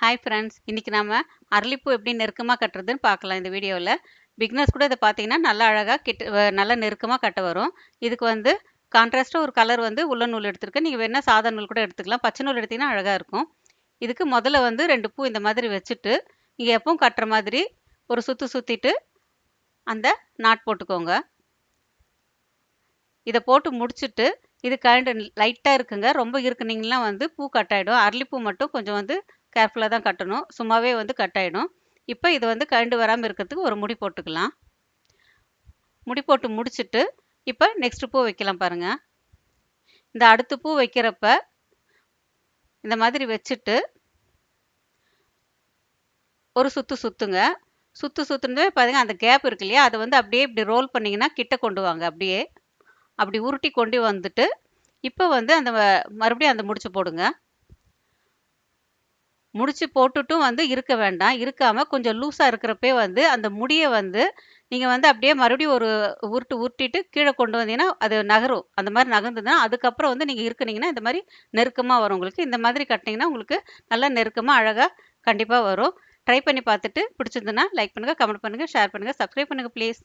Hi friends இன்றைக்கி நம்ம அரளிப்பூ எப்படி நெருக்கமாக கட்டுறதுன்னு பார்க்கலாம் இந்த வீடியோவில் பிக்னர்ஸ் கூட இதை பார்த்தீங்கன்னா நல்லா அழகாக கிட்ட நல்லா நெருக்கமாக கட்ட வரும். இதுக்கு வந்து கான்ட்ராஸ்ட்டாக ஒரு கலர் வந்து உள்ள நூல் எடுத்துருக்கேன் நீங்கள் வேணால் சாதா நூல் கூட எடுத்துக்கலாம். பச்சை நூல் எடுத்தீங்கன்னா அழகாக இருக்கும். இதுக்கு முதல்ல வந்து ரெண்டு பூ இந்த மாதிரி வச்சுட்டு நீங்கள் எப்பவும் கட்டுற மாதிரி ஒரு சுற்று சுற்றிட்டு அந்த நாட் போட்டுக்கோங்க. இதை போட்டு முடிச்சுட்டு இது கரண்ட் லைட்டாக இருக்குங்க. ரொம்ப இருக்குனிங்கன்னா வந்து பூ கட் ஆகிடும் அரளிப்பூ மட்டும் கொஞ்சம் வந்து கேர்ஃபுல்லாக தான் கட்டணும். சும்மாவே வந்து கட் ஆகிடும் இப்போ இது வந்து கரண்ட் வராமல் இருக்கிறதுக்கு ஒரு முடி போட்டுக்கலாம். முடி போட்டு முடிச்சுட்டு இப்போ நெக்ஸ்ட் பூ வைக்கலாம் பாருங்கள் இந்த அடுத்த பூ வைக்கிறப்ப இந்த மாதிரி வச்சுட்டு ஒரு சுத்து சுத்துங்க. சுத்து சுத்துனது பாருங்க அந்த கேப் இருக்கு இல்லையா? அதை வந்து அப்படியே இப்படி ரோல் பண்ணிங்கன்னா கிட்ட கொண்டு வாங்க அப்படியே. அப்படி உருட்டி கொண்டு வந்துட்டு இப்போ வந்து அந்த வ- மறுபடியும் அந்த முடிச்சு போடுங்க. முடிச்சு போட்டுட்டும் வந்து இருக்க வேண்டாம். இருக்காம கொஞ்சம் லூஸா இருக்கிறப்பே வந்து அந்த முடியை வந்து நீங்க வந்து அப்படியே மறுபடியும் ஒரு உருட்டு உருட்டிட்டு கீழே கொண்டு வந்தீங்கன்னா அது நகரும். அந்த மாதிரி நகர்ந்ததுன்னா அதுக்கப்புறம் வந்து நீங்க இருக்குனீங்கன்னா இந்த மாதிரி நெருக்கமா வரும் உங்களுக்கு. இந்த மாதிரி கட்டினீங்கன்னா உங்களுக்கு நல்லா நெருக்கமா அழகா கண்டிப்பா வரும். ட்ரை பண்ணி பார்த்துட்டு பிடிச்சிருந்ததுன்னா லைக் பண்ணுங்க கமெண்ட் பண்ணுங்க ஷேர் பண்ணுங்க சப்ஸ்கிரைப் பண்ணுங்க ப்ளீஸ்